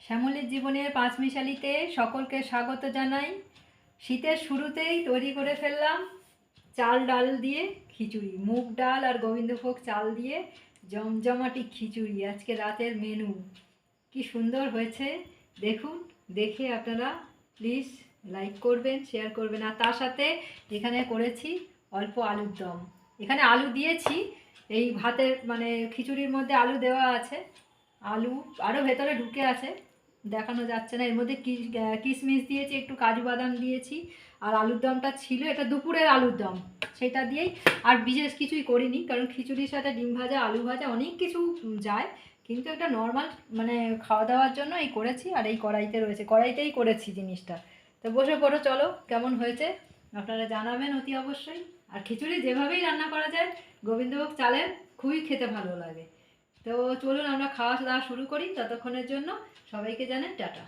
শ্যামলীর জীবনের পাঁচমিশালিতে সকলকে স্বাগত জানাই। শীতের শুরুতেই তৈরি করে ফেললাম চাল ডাল দিয়ে খিচুড়ি, মুগ ডাল আর গোবিন্দভোগ চাল দিয়ে জমজমাটি খিচুড়ি, আজকে রাতের মেনু। কি সুন্দর হয়েছে। দেখুন, দেখে আপনারা প্লিজ লাইক করবেন শেয়ার করবেন। আর তার সাথে এখানে করেছি অল্প আলুর দম। এখানে আলু দিয়েছি, এই ভাতের মানে খিচুড়ির মধ্যে আলু দেওয়া আছে। আলু আরও ভেতরে ঢুকে আছে। দেখানো যাচ্ছে না। এর মধ্যে কিশমিশ দিয়েছি, একটু কাজু বাদাম দিয়েছি, আর আলুর দমটা ছিল, এটা দুপুরের আলুর দম, সেটা দিয়েই। আর বিশেষ কিছুই করিনি, কারণ খিচুড়ির সাথে ডিম ভাজা, আলু ভাজা, অনেক কিছু যায়, কিন্তু একটা নর্মাল মানে খাওয়া দাওয়ার জন্য এই করেছি, আর এই কড়াইতে রয়েছে। কড়াইতেই করেছি জিনিসটা। তো বসে পড়ো, চলো, কেমন হয়েছে? আপনারা জানাবেন অতি অবশ্যই। আর খিচুড়ি যেভাবেই রান্না করা যায়, গোবিন্দভোগ চালের খুবই খেতে ভালো লাগে। তো চলুন আমরা খাওয়া দাওয়া শুরু করি ততক্ষণের জন্য সবাইকে জানেন টাটা।